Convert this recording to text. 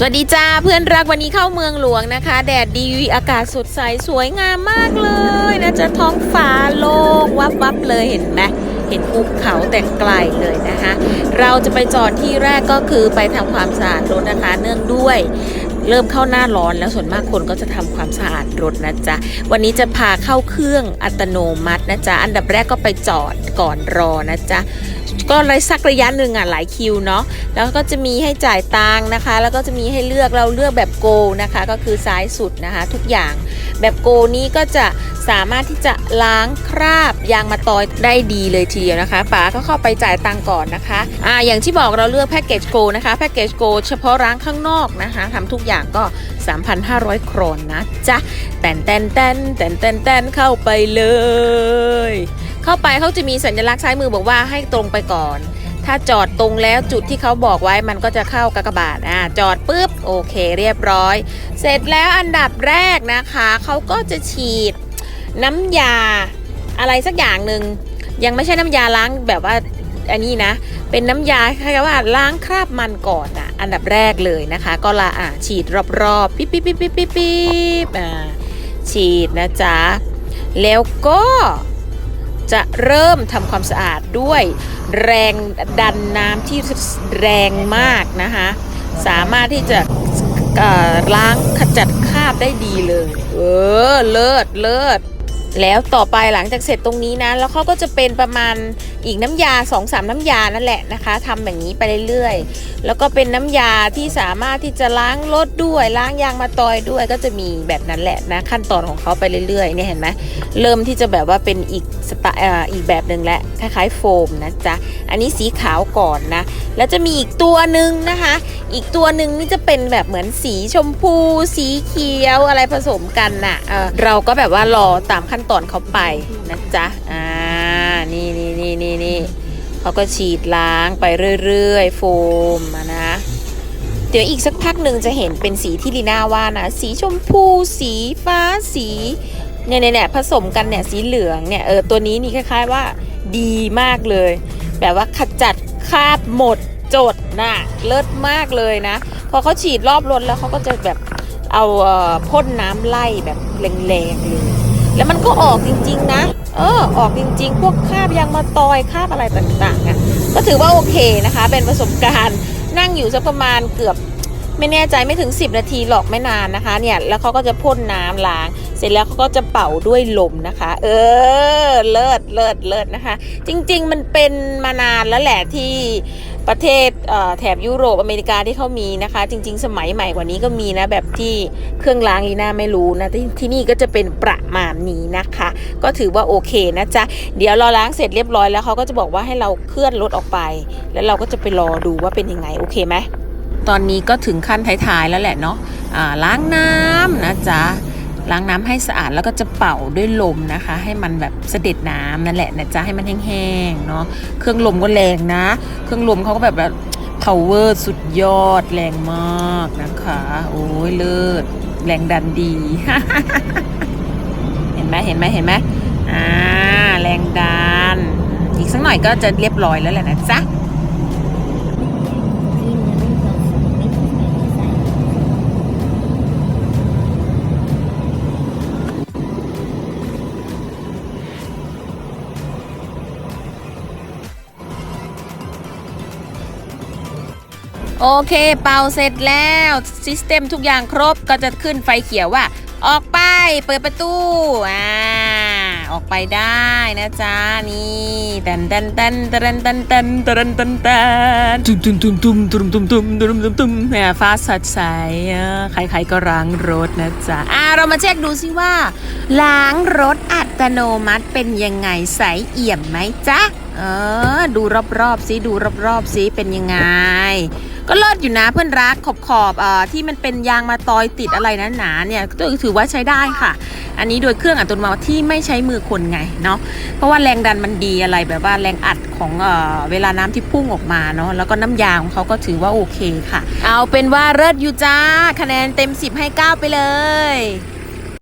สวัสดีจ้าเพื่อนรักวันนี้เข้าเมืองหลวงนะคะ แดดดีอากาศสดใสสวยงามมากเลยนะจะท้องฟ้าโล่งวับวับเลยเห็นไหมเห็นภูเขาแต่ไกลเลยนะคะ เราจะไปจอดที่แรกก็คือไปทำความสะอาดรถนะคะ เนื่องด้วย เริ่มเข้าหน้าร้อนแล้วส่วนมากคนก็จะทำความสะอาดรถนะจ๊ะ วันนี้จะพาเข้าเครื่องอัตโนมัตินะจ๊ะ อันดับแรกก็ไปจอดก่อนรอนะจ๊ะ ก็เลยสักระยะหนึ่งอะหลายคิวเนาะ แล้วก็จะมีให้จ่ายตังค์นะคะ แล้วก็จะมีให้เลือกเราเลือกแบบโกนะคะ ก็คือซ้ายสุดนะคะ ทุกอย่างแบบโกนี้ก็จะสามารถที่จะล้างคราบยางมาตอยได้ดีเลยทีเดียวนะคะป๋าก็เข้าไปจ่ายตังก่อนนะคะอ่าอย่างที่บอกเราเลือกแพ็กเกจโกนะคะแพ็กเกจโกเฉพาะร้านข้างนอกนะคะทำทุกอย่างก็ 3,500 โครนนะจ๊ะแตนแตนแตนแตนแตนแตนเข้าไปเลย เข้าไปเขาจะมีสัญลักษณ์ซ้ายมือบอกว่าให้ตรงไปก่อน ถ้าจอดตรงแล้วจุดที่เขาบอกไว้มันก็จะเข้ากากบาทอ่าจอดปุ๊บโอเคเรียบร้อย เสร็จแล้วอันดับแรกนะคะเขาก็จะฉีดน้ำยาอะไรสักอย่างหนึ่งยังไม่ใช่น้ำยาล้างแบบว่าอันนี้นะ เป็นน้ำยาคล้ายๆว่าล้างคราบมันก่อนอะ อันดับแรกเลยนะคะ ก็ละอะฉีดรอบๆปิ๊บปิ๊บปิ๊บปิ๊บปิ๊บปิ๊บอ่าฉีดนะจ๊ะ แล้วก็จะเริ่มทำความสะอาดด้วยแรงดันน้ำที่แรงมากนะคะ สามารถที่จะล้างขจัดคราบได้ดีเลย เออ เลิศเลิศ แล้วต่อไปหลังจากเสร็จตรงนี้นะแล้วเขาก็จะเป็นประมาณอีกน้ำยา2อสามน้ำยานั่นแหละนะคะทำอย่างนี้ไปเรื่อยๆ แล้วก็เป็นน้ำยาที่สามารถที่จะล้างรถด้วยล้างยางมาตอยด้วยก็จะมีแบบนั้นแหละนะขั้นตอนของเขาไปเรื่อยๆเนี่ยเห็นไหมเริ่มที่จะแบบว่าเป็นอีกสไตล์อ่ออีกแบบหนึ่งแล้วคล้ายๆโฟมนะจ๊ะอันนี้สีขาวก่อนนะแล้วจะมีอีกตัวหนึ่งนะคะ อีกตัวหนึ่งนี่จะเป็นแบบเหมือนสีชมพู สีเขียวอะไรผสมกันน่ะเเราก็แบบว่ารอตามขั้นตอนเขาไปนะจ๊ะ อ่า นี่นี่นี่นี่นี่เขาก็ฉีดล้างไปเรื่อยๆ โฟมนะ เดี๋ยวอีกสักพักหนึ่งจะเห็นเป็นสีที่ลีน่าว่านะ สีชมพู สีฟ้า สีเนี่ยเนี่ยเนี่ยผสมกันเนี่ยสีเหลืองเนี่ยเออตัวนี้นี่คล้าย ๆว่าดีมากเลย แบบว่าขจัดคราบหมดจดนะเลิศมากเลยนะ พอเขาฉีดรอบรถแล้วเขาก็จะแบบเอาเออพ่นน้ำไล่แบบแรงๆเลย แล้วมันก็ออกจริง ๆ นะ เออ ออกจริง ๆ พวกคาบยางมาตอยคาบอะไรต่างๆอะ ก็ถือว่าโอเคนะคะ เป็นประสบการณ์ นั่งอยู่สักประมาณเกือบไม่แน่ใจไม่ถึง 10 นาทีหรอกไม่นานนะคะ เนี่ย แล้วเขาก็จะพ่นน้ำล้าง เสร็จแล้วเขาก็จะเป่าด้วยลมนะคะ เออ เลิศเลิศเลิศนะคะ จริง ๆ มันเป็นมานานแล้วแหละที่ ประเทศแถบยุโรปอเมริกาที่เขามีนะคะ จริง ๆ สมัยใหม่กว่านี้ก็มีนะ แบบที่เครื่องล้างลีน่าไม่รู้นะที่ที่นี่ก็จะเป็นประมาณนี้นะคะ ก็ถือว่าโอเคนะจ๊ะ เดี๋ยวเราล้างเสร็จเรียบร้อยแล้วเขาก็จะบอกว่าให้เราเคลื่อนรถออกไป แล้วเราก็จะไปรอดูว่าเป็นยังไงโอเคไหมตอนนี้ก็ถึงขั้นท้ายๆแล้วแหละเนาะอ่าล้างน้ำนะจ๊ะ ล้างน้ำให้สะอาดแล้วก็จะเป่าด้วยลมนะคะ ให้มันแบบเสด็จน้ำนั่นแหละนะจ๊ะให้มันแห้งๆเนาะเครื่องลมก็แรงนะ เครื่องลมเขาก็แบบแบบ power สุดยอดแรงมากนะคะ โอ้ยเลิศแรงดันดี เห็นไหมเห็นไหมเห็นไหมอ่าแรงดัน อีกสักหน่อยก็จะเรียบร้อยแล้วแหละนะจ๊ะ โอเค เป่าเสร็จแล้วซิสเต็มทุกอย่างครบก็จะขึ้นไฟเขียวว่า ออกไปเปิดประตูอ่าออกไปได้นะจ๊ะนี่แตนแตนแตนแตนแตนแตนแตนแตนแตนตุ้มตุ้มตุ้มตุ้มตุ้มตุ้มตุ้มตุ้มตุ้มตุ้มแหมฟ้าสดใสอะใครๆก็ล้างรถนะจ๊ะอ่าเรามาเช็คดูสิว่า ล้างรถอัตโนมัติเป็นยังไงใสเอี่ยมไหมจ๊ะ เออ ดูรอบๆสิดูรอบๆสิเป็นยังไง ก็เลิศอยู่นะเพื่อนรักขอบขอบเอ่อที่มันเป็นยางมาตอยติดอะไรนะหนาเนี่ยก็ถือว่าใช้ได้ค่ะ อันนี้โดยเครื่องอัตโนมัติที่ไม่ใช้มือคนไงเนาะเพราะว่าแรงดันมันดีอะไรแบบว่าแรงอัดของเอ่อเวลาน้ำที่พุ่งออกมาเนาะแล้วก็น้ำยาของเขาก็ถือว่าโอเคค่ะ เอาเป็นว่าเลิศอยู่จ้า คะแนนเต็ม 10 ให้ 9 ไปเลย